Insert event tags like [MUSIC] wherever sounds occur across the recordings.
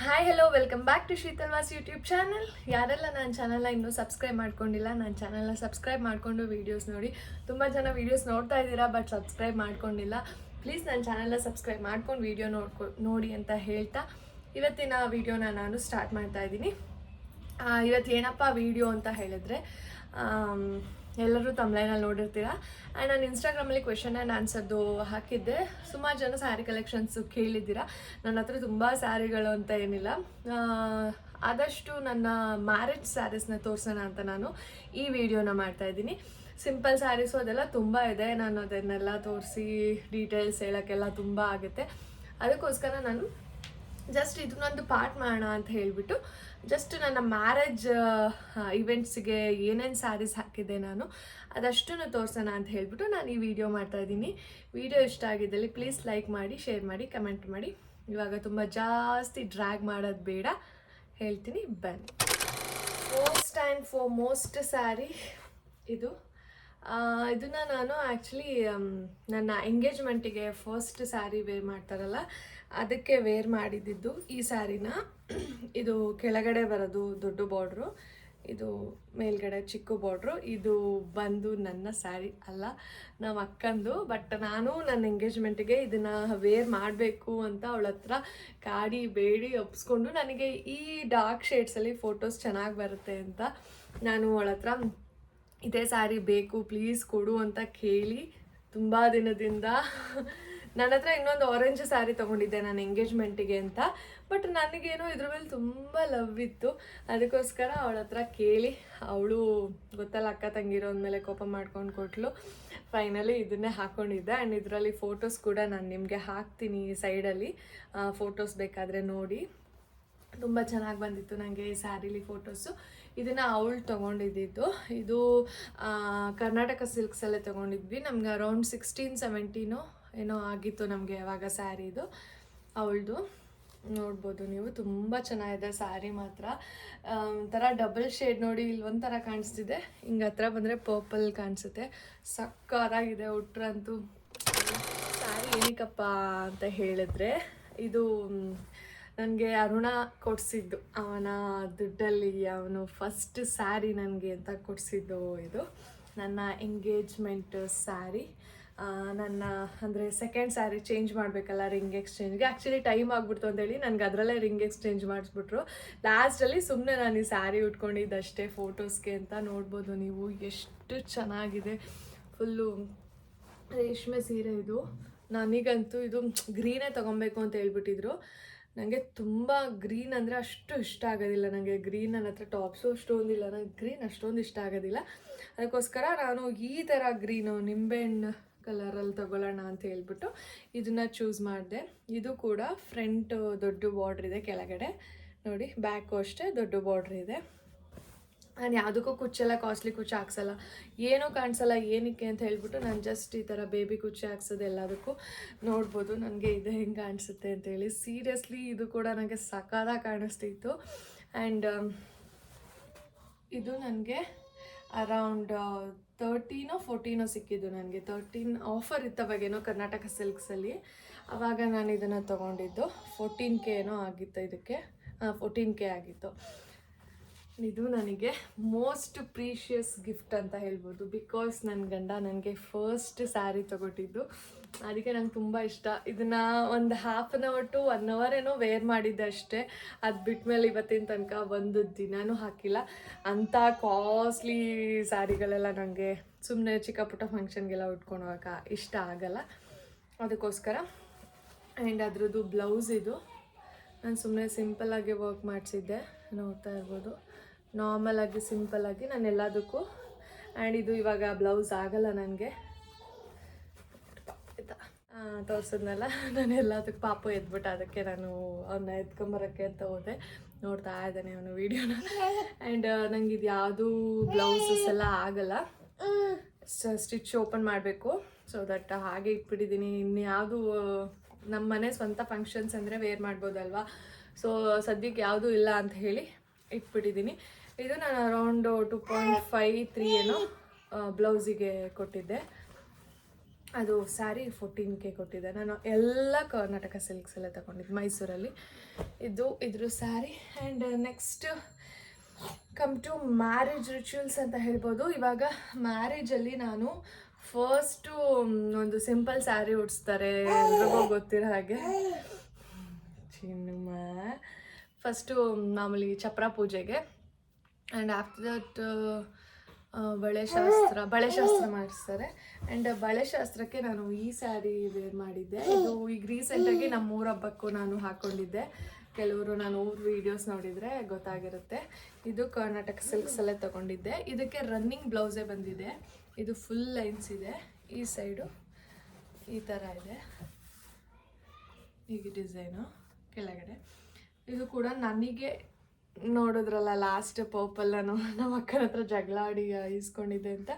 Hi hello welcome back to ಶೀತಲ್ವಾಸ್ YouTube channel ಯಾರೆಲ್ಲ ನನ್ನ ಚಾನಲ್ನ ಇನ್ನೂ ಸಬ್ಸ್ಕ್ರೈಬ್ ಮಾಡ್ಕೊಂಡಿಲ್ಲ, ನನ್ನ ಚಾನಲ್ನ ಸಬ್ಸ್ಕ್ರೈಬ್ ಮಾಡಿಕೊಂಡು ವೀಡಿಯೋಸ್ ನೋಡಿ. ತುಂಬ ಜನ ವೀಡಿಯೋಸ್ ನೋಡ್ತಾ ಇದ್ದೀರಾ ಬಟ್ ಸಬ್ಸ್ಕ್ರೈಬ್ ಮಾಡ್ಕೊಂಡಿಲ್ಲ. ಪ್ಲೀಸ್ ನನ್ನ ಚಾನಲ್ನ ಸಬ್ಸ್ಕ್ರೈಬ್ ಮಾಡ್ಕೊಂಡು ವೀಡಿಯೋ ನೋಡ್ಕೊ, ನೋಡಿ ಅಂತ ಹೇಳ್ತಾ ಇವತ್ತಿನ ವೀಡಿಯೋನ ನಾನು ಸ್ಟಾರ್ಟ್ ಮಾಡ್ತಾ ಇದ್ದೀನಿ. ಇವತ್ತು ಏನಪ್ಪ ವೀಡಿಯೋ ಅಂತ ಹೇಳಿದ್ರೆ ಎಲ್ಲರೂ ತಮ್ಲೈನಲ್ಲಿ ನೋಡಿರ್ತೀರ? ಆ್ಯಂಡ್ ನಾನು ಇನ್ಸ್ಟಾಗ್ರಾಮಲ್ಲಿ ಕ್ವೆಶನ್ ಆ್ಯಂಡ್ ಆನ್ಸರ್ದು ಹಾಕಿದ್ದೆ. ಸುಮಾರು ಜನ ಸ್ಯಾರಿ ಕಲೆಕ್ಷನ್ಸು ಕೇಳಿದ್ದೀರಾ? ನನ್ನ ಹತ್ರ ತುಂಬ ಸ್ಯಾರಿಗಳು ಅಂತ ಏನಿಲ್ಲ. ಆದಷ್ಟು ನನ್ನ ಮ್ಯಾರೇಜ್ ಸ್ಯಾರೀಸ್ನ ತೋರಿಸೋಣ ಅಂತ ನಾನು ಈ ವಿಡಿಯೋನ ಮಾಡ್ತಾ ಇದ್ದೀನಿ. ಸಿಂಪಲ್ ಸ್ಯಾರೀಸು ಅದೆಲ್ಲ ತುಂಬ ಇದೆ. ನಾನು ಅದನ್ನೆಲ್ಲ ತೋರಿಸಿ ಡೀಟೇಲ್ಸ್ ಹೇಳೋಕ್ಕೆಲ್ಲ ತುಂಬ ಆಗುತ್ತೆ. ಅದಕ್ಕೋಸ್ಕರ ನಾನು ಜಸ್ಟ್ ಇದನ್ನೊಂದು ಪಾರ್ಟ್ ಮಾಡೋಣ ಅಂತ ಹೇಳಿಬಿಟ್ಟು ಜಸ್ಟ್ ನನ್ನ ಮ್ಯಾರೇಜ್ ಇವೆಂಟ್ಸಿಗೆ ಏನೇನು ಸ್ಯಾರೀಸ್ ಹಾಕಿದ್ದೆ ನಾನು, ಅದಷ್ಟನ್ನು ತೋರಿಸೋಣ ಅಂತ ಹೇಳಿಬಿಟ್ಟು ನಾನು ಈ ವಿಡಿಯೋ ಮಾಡ್ತಾ ಇದ್ದೀನಿ. ವಿಡಿಯೋ ಇಷ್ಟ ಆಗಿದ್ದಲ್ಲಿ ಪ್ಲೀಸ್ ಲೈಕ್ ಮಾಡಿ ಶೇರ್ ಮಾಡಿ ಕಮೆಂಟ್ ಮಾಡಿ. ಇವಾಗ ತುಂಬ ಜಾಸ್ತಿ ಡ್ರ್ಯಾಗ್ ಮಾಡೋದು ಬೇಡ. ಹೇಳ್ತೀನಿ, ಬನ್ನಿ. First and foremost sari ಇದು ಇದನ್ನ ನಾನು ಆ್ಯಕ್ಚುಲಿ ನನ್ನ ಎಂಗೇಜ್ಮೆಂಟಿಗೆ ಫಸ್ಟ್ ಸ್ಯಾರಿ ವೇರ್ ಮಾಡ್ತಾರಲ್ಲ ಅದಕ್ಕೆ ವೇರ್ ಮಾಡಿದ್ದಿದ್ದು ಈ ಸ್ಯಾರಿನ ಇದು ಕೆಳಗಡೆ ಬರೋದು ದೊಡ್ಡ ಬಾರ್ಡ್ರು ಇದು ಮೇಲ್ಗಡೆ ಚಿಕ್ಕ ಬಾರ್ಡ್ರು ಇದು ಬಂದು ನನ್ನ ಸ್ಯಾರಿ ಅಲ್ಲ ನಮ್ಮ ಅಕ್ಕಂದು. ಬಟ್ ನಾನು ನನ್ನ ಎಂಗೇಜ್ಮೆಂಟಿಗೆ ಇದನ್ನು ವೇರ್ ಮಾಡಬೇಕು ಅಂತ ಅವಳ ಹತ್ರ ಕಾಡಿ ಬೇಡಿ ಒಪ್ಸ್ಕೊಂಡು ನನಗೆ ಈ ಡಾರ್ಕ್ ಶೇಡ್ಸಲ್ಲಿ ಫೋಟೋಸ್ ಚೆನ್ನಾಗಿ ಬರುತ್ತೆ ಅಂತ ನಾನು ಅವಳ ಹತ್ರ ಇದೇ ಸ್ಯಾರಿ ಬೇಕು ಪ್ಲೀಸ್ ಕೊಡು ಅಂತ ಕೇಳಿ ತುಂಬ ದಿನದಿಂದ ನನ್ನ ಹತ್ರ ಇನ್ನೊಂದು ಆರೆಂಜ್ ಸ್ಯಾರಿ ತೊಗೊಂಡಿದ್ದೆ ನಾನು ಎಂಗೇಜ್ಮೆಂಟಿಗೆ ಅಂತ. ಬಟ್ ನನಗೇನೋ ಇದ್ರ ಮೇಲೆ ತುಂಬ ಲವ್ ಇತ್ತು. ಅದಕ್ಕೋಸ್ಕರ ಅವಳ ಹತ್ರ ಕೇಳಿ, ಅವಳು ಗೊತ್ತಲ್ಲ ಅಕ್ಕ ತಂಗಿರೋ ಅಂದಮೇಲೆ ಕೋಪ ಮಾಡ್ಕೊಂಡು ಕೊಟ್ಲು. ಫೈನಲಿ ಇದನ್ನೇ ಹಾಕ್ಕೊಂಡಿದ್ದೆ ಆ್ಯಂಡ್ ಇದರಲ್ಲಿ ಫೋಟೋಸ್ ಕೂಡ ನಾನು ನಿಮಗೆ ಹಾಕ್ತೀನಿ ಸೈಡಲ್ಲಿ ಫೋಟೋಸ್ ಬೇಕಾದರೆ ನೋಡಿ. ತುಂಬ ಚೆನ್ನಾಗಿ ಬಂದಿತ್ತು ನನಗೆ ಈ ಸ್ಯಾರಿಲಿ ಫೋಟೋಸು ಇದನ್ನು ಅವಳು ತೊಗೊಂಡಿದ್ದಿದ್ದು. ಇದು ಕರ್ನಾಟಕ ಸಿಲ್ಕ್ಸಲ್ಲೇ ತೊಗೊಂಡಿದ್ವಿ. ನಮ್ಗೆ ಅರೌಂಡ್ ಸಿಕ್ಸ್ಟೀನ್ ಸೆವೆಂಟೀನು ಏನೋ ಆಗಿತ್ತು ನಮಗೆ ಯಾವಾಗ ಸ್ಯಾರಿದು ಅವಳದು ನೋಡ್ಬೋದು ನೀವು, ತುಂಬ ಚೆನ್ನಾಗಿದೆ ಸ್ಯಾರಿ ಮಾತ್ರ. ಒಂಥರ ಡಬಲ್ ಶೇಡ್ ನೋಡಿ ಇಲ್ಲಿ ಒಂಥರ ಕಾಣಿಸ್ತಿದೆ. ಹಿಂಗೆ ಹತ್ರ ಬಂದರೆ ಪರ್ಪಲ್ ಕಾಣಿಸುತ್ತೆ. ಸಕ್ಕತ್ತಾಗಿದೆ ಉಟ್ರಂತೂ ಸ್ಯಾರಿ ಏನಕ್ಕಪ್ಪ ಅಂತ ಹೇಳಿದ್ರೆ, ಇದು ನನಗೆ ಅರುಣ ಕೊಡಿಸಿದ್ದು. ಅವನ ದುಡ್ಡಲ್ಲಿ ಅವನು ಫಸ್ಟ್ ಸ್ಯಾರಿ ನನಗೆ ಅಂತ ಕೊಡಿಸಿದ್ದು ಇದು. ನನ್ನ ಎಂಗೇಜ್ಮೆಂಟ್ ಸ್ಯಾರಿ ನನ್ನ, ಅಂದರೆ ಸೆಕೆಂಡ್ ಸ್ಯಾರಿ ಚೇಂಜ್ ಮಾಡಬೇಕಲ್ಲ ರಿಂಗ್ ಎಕ್ಸ್ಚೇಂಜ್ಗೆ ಆ್ಯಕ್ಚುಲಿ ಟೈಮ್ ಆಗ್ಬಿಡ್ತು ಅಂತೇಳಿ ನನಗೆ ಅದರಲ್ಲೇ ರಿಂಗ್ ಎಕ್ಸ್ಚೇಂಜ್ ಮಾಡಿಸ್ಬಿಟ್ರು. ಲಾಸ್ಟಲ್ಲಿ ಸುಮ್ಮನೆ ನಾನು ಈ ಸ್ಯಾರಿ ಉಟ್ಕೊಂಡಿದ್ದಷ್ಟೇ ಫೋಟೋಸ್ಗೆ ಅಂತ ನೋಡ್ಬೋದು ನೀವು. ಎಷ್ಟು ಚೆನ್ನಾಗಿದೆ. ಫುಲ್ಲು ರೇಷ್ಮೆ ಸೀರೆ ಇದು. ನನಗಂತೂ ಇದು ಗ್ರೀನೇ ತೊಗೊಬೇಕು ಅಂತ ಹೇಳ್ಬಿಟ್ಟಿದ್ರು. ನನಗೆ ತುಂಬ ಗ್ರೀನ್ ಅಂದರೆ ಅಷ್ಟು ಇಷ್ಟ ಆಗೋದಿಲ್ಲ ನನಗೆ ಗ್ರೀನ್ ನನ್ನ ಹತ್ರ ಟಾಪ್ಸು ಅಷ್ಟೊಂದಿಲ್ಲ ನನಗೆ ಗ್ರೀನ್ ಅಷ್ಟೊಂದು ಇಷ್ಟ ಆಗೋದಿಲ್ಲ. ಅದಕ್ಕೋಸ್ಕರ ನಾನು ಈ ಥರ ಗ್ರೀನು ನಿಂಬೆಹಣ್ಣು ಕಲರಲ್ಲಿ ತಗೊಳ್ಳೋಣ ಅಂತ ಹೇಳ್ಬಿಟ್ಟು ಇದನ್ನು ಚೂಸ್ ಮಾಡಿದೆ. ಇದು ಕೂಡ ಫ್ರಂಟ್ ದೊಡ್ಡ ಬಾರ್ಡ್ರ್ ಇದೆ ಕೆಳಗಡೆ. ನೋಡಿ ಬ್ಯಾಕು ಅಷ್ಟೇ ದೊಡ್ಡ ಬಾರ್ಡ್ರ್ ಇದೆ. ನಾನು ಯಾವುದಕ್ಕೂ ಕುಚ್ಚೆಲ್ಲ ಕಾಸ್ಟ್ಲಿ ಕುಚ್ಚು ಹಾಕ್ಸಲ್ಲ. ಏನೂ ಕಾಣಿಸಲ್ಲ, ಏನಕ್ಕೆ ಅಂತ ಹೇಳ್ಬಿಟ್ಟು ನಾನು ಜಸ್ಟ್ ಈ ಥರ ಬೇಬಿ ಕುಚ್ಚು ಹಾಕ್ಸೋದು ಎಲ್ಲದಕ್ಕೂ ನೋಡ್ಬೋದು ನನಗೆ ಇದು ಹೆಂಗೆ ಕಾಣಿಸುತ್ತೆ ಅಂತೇಳಿ ಸೀರಿಯಸ್ಲಿ ಇದು ಕೂಡ ನನಗೆ ಸಕಾಲ ಕಾಣಿಸ್ತಿತ್ತು. ಆ್ಯಂಡ್ ಇದು ನನಗೆ ಅರೌಂಡ್ ತರ್ಟೀನೋ ಫೋರ್ಟೀನೋ ಸಿಕ್ಕಿದ್ದು ನನಗೆ. ತರ್ಟೀನ್ ಆಫರ್ ಇತ್ತವಾಗೇನೋ ಕರ್ನಾಟಕ ಸಿಲ್ಕ್ಸಲ್ಲಿ ಆವಾಗ ನಾನು ಇದನ್ನು ತೊಗೊಂಡಿದ್ದು. ಫೋರ್ಟೀನ್ ಕೆ ಏನೋ ಆಗಿತ್ತು ಇದಕ್ಕೆ. ಫೋರ್ಟೀನ್ ಕೆ ಆಗಿತ್ತು. ಇದು ನನಗೆ ಮೋಸ್ಟ್ ಪ್ರೀಷಿಯಸ್ ಗಿಫ್ಟ್ ಅಂತ ಹೇಳ್ಬೋದು. ಬಿಕಾಸ್ ನನ್ನ ಗಂಡ ನನಗೆ ಫಸ್ಟ್ ಸ್ಯಾರಿ ತಗೊಟ್ಟಿದ್ದು. ಅದಕ್ಕೆ ನಂಗೆ ತುಂಬ ಇಷ್ಟ. ಇದನ್ನು ಒಂದು half an hour to one hour ಏನೋ ವೇರ್ ಮಾಡಿದ್ದೆ ಅಷ್ಟೇ. ಅದು ಬಿಟ್ಮೇಲೆ ಇವತ್ತಿನ ತನಕ ಒಂದು ದಿನಾನೂ ಹಾಕಿಲ್ಲ. ಅಂಥ ಕಾಸ್ಟ್ಲಿ ಸ್ಯಾರಿಗಳೆಲ್ಲ ನನಗೆ ಸುಮ್ಮನೆ ಚಿಕ್ಕ ಪುಟ್ಟ ಫಂಕ್ಷನ್ಗೆಲ್ಲ ಉಟ್ಕೊಂಡು ಹೋಗಕ್ಕೆ ಇಷ್ಟ ಆಗಲ್ಲ. ಅದಕ್ಕೋಸ್ಕರ ಆ್ಯಂಡ್ ಅದರದ್ದು ಬ್ಲೌಸ್ ಇದು. ನಾನು ಸುಮ್ಮನೆ ಸಿಂಪಲ್ಲಾಗಿ ವರ್ಕ್ ಮಾಡಿಸಿದ್ದೆ ನೋಡ್ತಾ ಇರ್ಬೋದು. ನಾರ್ಮಲಾಗಿ ಸಿಂಪಲ್ಲಾಗಿ ನಾನು ಎಲ್ಲದಕ್ಕೂ ಆ್ಯಂಡ್ ಇದು ಇವಾಗ ಬ್ಲೌಸ್ ಆಗಲ್ಲ ನನಗೆ. ತೋರಿಸಿದ್ನಲ್ಲ? ನಾನು ಎಲ್ಲದಕ್ಕೆ ಪಾಪ ಎದ್ಬಿಟ್ಟು ಅದಕ್ಕೆ ನಾನು ಅವನ್ನ ಎತ್ಕೊಂಬರೋಕ್ಕೆ ಅಂತ ಹೋದೆ. ನೋಡ್ತಾ ಇದ್ದಾನೆ ಅವನು ವೀಡಿಯೋನ ಆ್ಯಂಡ್ ನಂಗೆ ಇದು ಯಾವುದು ಬ್ಲೌಸಸ್ ಎಲ್ಲ ಆಗಲ್ಲ. ಸ್ಟಿಚ್ ಓಪನ್ ಮಾಡಬೇಕು. ಸೊ ದಟ್ ಹಾಗೆ ಇಟ್ಬಿಟ್ಟಿದ್ದೀನಿ. ಇನ್ಯಾವುದು ನಮ್ಮ ಮನೆ ಸ್ವಂತ ಫಂಕ್ಷನ್ಸ್ ಅಂದರೆ ವೇರ್ ಮಾಡ್ಬೋದಲ್ವಾ? ಸೊ ಸದ್ಯಕ್ಕೆ ಯಾವುದೂ ಇಲ್ಲ ಅಂತ ಹೇಳಿ ಇಟ್ಬಿಟ್ಟಿದ್ದೀನಿ. ಇದು ನಾನು around two point five three ಏನೋ ಬ್ಲೌಸಿಗೆ ಕೊಟ್ಟಿದ್ದೆ. ಅದು ಸ್ಯಾರಿ ಫೋರ್ಟೀನ್ ಕೆ ಕೊಟ್ಟಿದ್ದೆ. ನಾನು ಎಲ್ಲ ಕರ್ನಾಟಕ ಸಿಲ್ಕ್ಸ್ ಎಲ್ಲ ತಗೊಂಡಿದ್ದು, ಮೈಸೂರಲ್ಲಿ. ಇದು ಇದ್ರ sari and next come to marriage rituals ಅಂತ ಹೇಳ್ಬೋದು. ಇವಾಗ ಮ್ಯಾರೇಜಲ್ಲಿ ನಾನು ಫಸ್ಟು ಒಂದು ಸಿಂಪಲ್ ಸ್ಯಾರಿ ಉಡಿಸ್ತಾರೆ ಎಲ್ರಿಗೂ ಗೊತ್ತಿರೋ ಹಾಗೆ. ಚಿನ್ನಮ್ಮ ಫಸ್ಟು ಮಾಮೂಲಿ ಚಪ್ರ ಪೂಜೆಗೆ. ಆ್ಯಂಡ್ ಆಫ್ಟರ್ ದಟ್ ಬಳೆ ಶಾಸ್ತ್ರ ಬಳೆ ಶಾಸ್ತ್ರ ಮಾಡಿಸ್ತಾರೆ. ಆ್ಯಂಡ್ ಬಳೆ ಶಾಸ್ತ್ರಕ್ಕೆ ನಾನು ಈ ಸ್ಯಾರಿ ವೇರ್ ಮಾಡಿದ್ದೆ. ಇದು ಈಗ ರೀಸೆಂಟಾಗಿ ನಮ್ಮ ಊರ ಹಬ್ಬಕ್ಕೂ ನಾನು ಹಾಕ್ಕೊಂಡಿದ್ದೆ ಕೆಲವರು ನಾನು ಊರು ವೀಡಿಯೋಸ್ ನೋಡಿದರೆ ಗೊತ್ತಾಗಿರುತ್ತೆ. ಇದು ಕರ್ನಾಟಕ ಸಿಲ್ಕ್ಸಲ್ಲೇ ತೊಗೊಂಡಿದ್ದೆ. ಇದಕ್ಕೆ ರನ್ನಿಂಗ್ ಬ್ಲೌಸೇ ಬಂದಿದೆ. ಇದು ಫುಲ್ ಲೈನ್ಸ್ ಇದೆ. ಈ ಸೈಡು ಈ ಥರ ಇದೆ. ಹೀಗೆ ಡಿಸೈನು ಕೆಳಗಡೆ. ಇದು ಕೂಡ ನನಗೆ ನೋಡಿದ್ರಲ್ಲ ಲಾಸ್ಟ್ ಪರ್ಪಲ್ ನಾನು ನಮ್ಮ ಅಕ್ಕನ ಹತ್ರ ಜಗಳ ಆಡಿ ಇಸ್ಕೊಂಡಿದ್ದೆ ಅಂತ.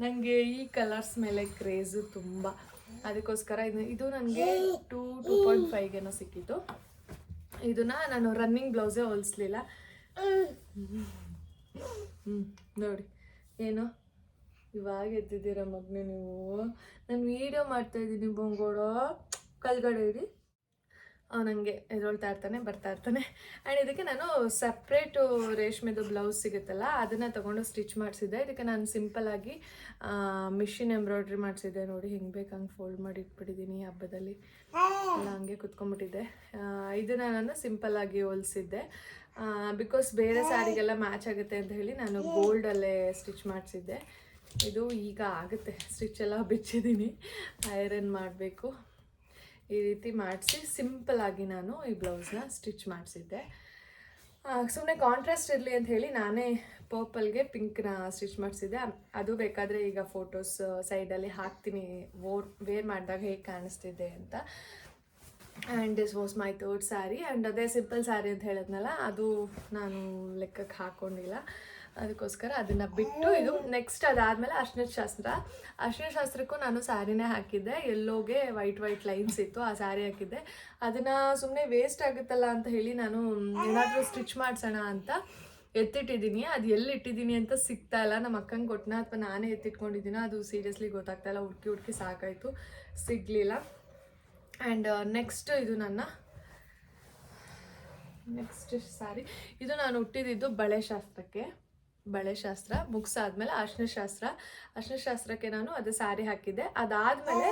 ನನಗೆ ಈ ಕಲರ್ಸ್ ಮೇಲೆ ಕ್ರೇಜು ತುಂಬ. ಅದಕ್ಕೋಸ್ಕರ ಇದು ಇದು ನನಗೆ ಟೂ ಟೂ ಪಾಯಿಂಟ್ ಫೈವ್ಗೇನೋ ಸಿಕ್ಕಿತ್ತು. ಇದನ್ನ ನಾನು ರನ್ನಿಂಗ್ ಬ್ಲೌಸೇ ಹೊಲಿಸ್ಲಿಲ್ಲ. ಹ್ಞೂ ನೋಡಿ. ಏನು? ಇವಾಗ ಎದ್ದಿದ್ದೀರ ಮಗ್ನೆ ನೀವು? ನಾನು ವೀಡಿಯೋ ಮಾಡ್ತಾ ಇದ್ದೀನಿ, ಬೊಂಗೋಡೋ. ಕಲ್ಗಡೆ ಇಡಿ ನನಗೆ ಎದುರೊಳ್ತಾ ಇರ್ತಾನೆ, ಬರ್ತಾ ಇರ್ತಾನೆ. ಆ್ಯಂಡ್ ಇದಕ್ಕೆ ನಾನು ಸಪ್ರೇಟು ರೇಷ್ಮೆದು ಬ್ಲೌಸ್ ಸಿಗುತ್ತಲ್ಲ, ಅದನ್ನು ತೊಗೊಂಡು ಸ್ಟಿಚ್ ಮಾಡಿಸಿದ್ದೆ. ಇದಕ್ಕೆ ನಾನು ಸಿಂಪಲ್ಲಾಗಿ ಮಿಷಿನ್ ಎಂಬ್ರಾಯ್ಡ್ರಿ ಮಾಡಿಸಿದ್ದೆ. ನೋಡಿ ಹೆಂಗೆ ಬೇಕು ಹಂಗೆ ಫೋಲ್ಡ್ ಮಾಡಿ ಇಟ್ಬಿಟ್ಟಿದ್ದೀನಿ ಹಬ್ಬದಲ್ಲಿ. ಎಲ್ಲ ಹಂಗೆ ಕುತ್ಕೊಂಡ್ಬಿಟ್ಟಿದ್ದೆ. ಇದನ್ನು ನಾನು ಸಿಂಪಲ್ಲಾಗಿ ಹೋಲಿಸಿದ್ದೆ. ಬಿಕಾಸ್ ಬೇರೆ ಸ್ಯಾರಿಗೆಲ್ಲ ಮ್ಯಾಚ್ ಆಗುತ್ತೆ ಅಂತ ಹೇಳಿ ನಾನು ಗೋಲ್ಡಲ್ಲೇ ಸ್ಟಿಚ್ ಮಾಡಿಸಿದ್ದೆ. ಇದು ಈಗ ಆಗುತ್ತೆ. ಸ್ಟಿಚ್ ಎಲ್ಲ ಬಿಚ್ಚಿದ್ದೀನಿ ಐರನ್ ಮಾಡಬೇಕು. ಈ ರೀತಿ ಮಾಡಿಸಿ ಸಿಂಪಲ್ಲಾಗಿ ನಾನು ಈ ಬ್ಲೌಸ್ನ ಸ್ಟಿಚ್ ಮಾಡಿಸಿದ್ದೆ. ಸುಮ್ಮನೆ ಕಾಂಟ್ರಾಸ್ಟ್ ಇರಲಿ ಅಂತ ಹೇಳಿ ನಾನೇ ಪರ್ಪಲ್ಗೆ ಪಿಂಕ್ನ ಸ್ಟಿಚ್ ಮಾಡಿಸಿದ್ದೆ. ಅದು ಬೇಕಾದರೆ ಈಗ ಫೋಟೋಸ್ ಸೈಡಲ್ಲಿ ಹಾಕ್ತೀನಿ. ವೋರ್ ವೇರ್ ಮಾಡಿದಾಗ ಹೇಗೆ ಕಾಣಿಸ್ತಿದೆ ಅಂತ. And this was my third sari and ಅದೇ ಸಿಂಪಲ್ ಸ್ಯಾರಿ ಅಂತ ಹೇಳಿದ್ನಲ್ಲ ಅದು ನಾನು ಲೆಕ್ಕಕ್ಕೆ ಹಾಕ್ಕೊಂಡಿಲ್ಲ ಅದಕ್ಕೋಸ್ಕರ ಅದನ್ನು ಬಿಟ್ಟು ಇದು ನೆಕ್ಸ್ಟ್ ಅದಾದಮೇಲೆ ಅರ್ಶಿನ ಶಾಸ್ತ್ರ. ಅರ್ಶಿನ ಶಾಸ್ತ್ರಕ್ಕೂ ನಾನು ಸ್ಯಾರಿನೇ ಹಾಕಿದ್ದೆ. ಎಲ್ಲೋಗೆ ವೈಟ್ ವೈಟ್ ಲೈನ್ಸ್ ಇತ್ತು ಆ ಸ್ಯಾರಿ ಹಾಕಿದ್ದೆ. ಅದನ್ನು ಸುಮ್ಮನೆ ವೇಸ್ಟ್ ಆಗುತ್ತಲ್ಲ ಅಂತ ಹೇಳಿ ನಾನು ಏನಾದರೂ ಸ್ಟಿಚ್ ಮಾಡಿಸೋಣ ಅಂತ ಎತ್ತಿಟ್ಟಿದ್ದೀನಿ. ಅದು ಎಲ್ಲಿ ಇಟ್ಟಿದ್ದೀನಿ ಅಂತ ಸಿಗ್ತಾ ಇಲ್ಲ. ನಮ್ಮ ಅಕ್ಕಂಗೆ ಕೊಟ್ಟನ ಅಥವಾ ನಾನೇ ಎತ್ತಿಟ್ಕೊಂಡಿದ್ದೀನೋ ಅದು ಸೀರಿಯಸ್ಲಿ ಗೊತ್ತಾಗ್ತಾ ಇಲ್ಲ. ಹುಡುಕಿ ಹುಡುಕಿ ಸಾಕಾಯಿತು. ಸಿಗಲಿಲ್ಲ. ಆ್ಯಂಡ್ ನೆಕ್ಸ್ಟ್ uh, ಇದು ನನ್ನ ನೆಕ್ಸ್ಟ್ ಸ್ಯಾರಿ ಇದು ನಾನು ಹುಟ್ಟಿದ್ದು ಬಳೆ ಶಾಸ್ತ್ರಕ್ಕೆ ಬಳೆ ಶಾಸ್ತ್ರ ಮುಗಿಸಾದ್ಮೇಲೆ ಅರ್ಶಿನ ಶಾಸ್ತ್ರ. ಅರ್ಶಿನ ಶಾಸ್ತ್ರಕ್ಕೆ ನಾನು ಅದು ಸ್ಯಾರಿ ಹಾಕಿದ್ದೆ. ಅದಾದಮೇಲೆ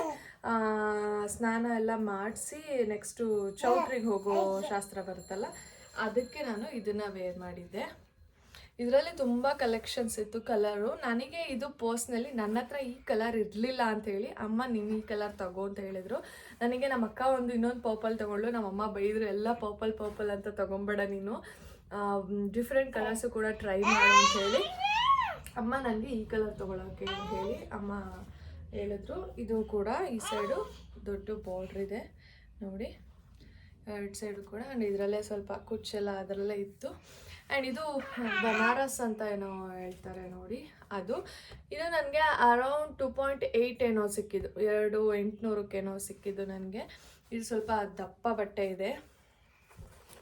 ಸ್ನಾನ ಎಲ್ಲ ಮಾಡಿಸಿ ನೆಕ್ಸ್ಟು ಚೌಟ್ರಿಗೆ ಹೋಗೋ ಶಾಸ್ತ್ರ ಬರುತ್ತಲ್ಲ ಅದಕ್ಕೆ ನಾನು ಇದನ್ನು ವೇರ್ ಮಾಡಿದ್ದೆ. ಇದರಲ್ಲಿ ತುಂಬ ಕಲೆಕ್ಷನ್ಸ್ ಇತ್ತು ಕಲರು ನನಗೆ ಇದು ಪರ್ಸ್ನಲಿ ನನ್ನ ಹತ್ರ ಈ ಕಲರ್ ಇರಲಿಲ್ಲ ಹೇಳಿ ಅಮ್ಮ ನಿನ್ನ ಈ ಕಲರ್ ತಗೋ ಅಂತ ಹೇಳಿದರು. ನನಗೆ ನಮ್ಮ ಅಕ್ಕ ಒಂದು ಇನ್ನೊಂದು ಪರ್ಪಲ್ ತೊಗೊಂಡು ನಮ್ಮ ಅಮ್ಮ ಬೈದರು, ಎಲ್ಲ ಪರ್ಪಲ್ ಪರ್ಪಲ್ ಅಂತ ತೊಗೊಂಬೇಡ ನೀನು. ಡಿಫ್ರೆಂಟ್ ಕಲರ್ಸು ಕೂಡ ಟ್ರೈ ಮಾಡು ಅಂತ ಹೇಳಿ ಅಮ್ಮ ನನಗೆ ಈ ಕಲರ್ ತೊಗೊಳಕ್ಕೆ ಅಂತ ಹೇಳಿ ಅಮ್ಮ ಹೇಳಿದ್ರು. ಇದು ಕೂಡ ಈ ಸೈಡು ದೊಡ್ಡ ಬಾರ್ಡ್ರ್ ಇದೆ. ನೋಡಿ, ಎರಡು ಸೈಡು ಕೂಡ. ಆ್ಯಂಡ್ ಇದರಲ್ಲೇ ಸ್ವಲ್ಪ ಕುಚ್ಚೆಲ್ಲ ಅದರಲ್ಲೇ ಇತ್ತು. ಆ್ಯಂಡ್ ಇದು ಬನಾರಸ್ ಅಂತ ಏನೋ ಹೇಳ್ತಾರೆ ನೋಡಿ. ಅದು. ಇದು ನನಗೆ ಅರೌಂಡ್ ಟು ಪಾಯಿಂಟ್ ಏಯ್ಟ್ ಏನೋ ಸಿಕ್ಕಿದ್ದು. ಎರಡು ಎಂಟುನೂರಕ್ಕೇನೋ ಸಿಕ್ಕಿದ್ದು ನನಗೆ. ಇದು ಸ್ವಲ್ಪ ದಪ್ಪ ಬಟ್ಟೆ ಇದೆ.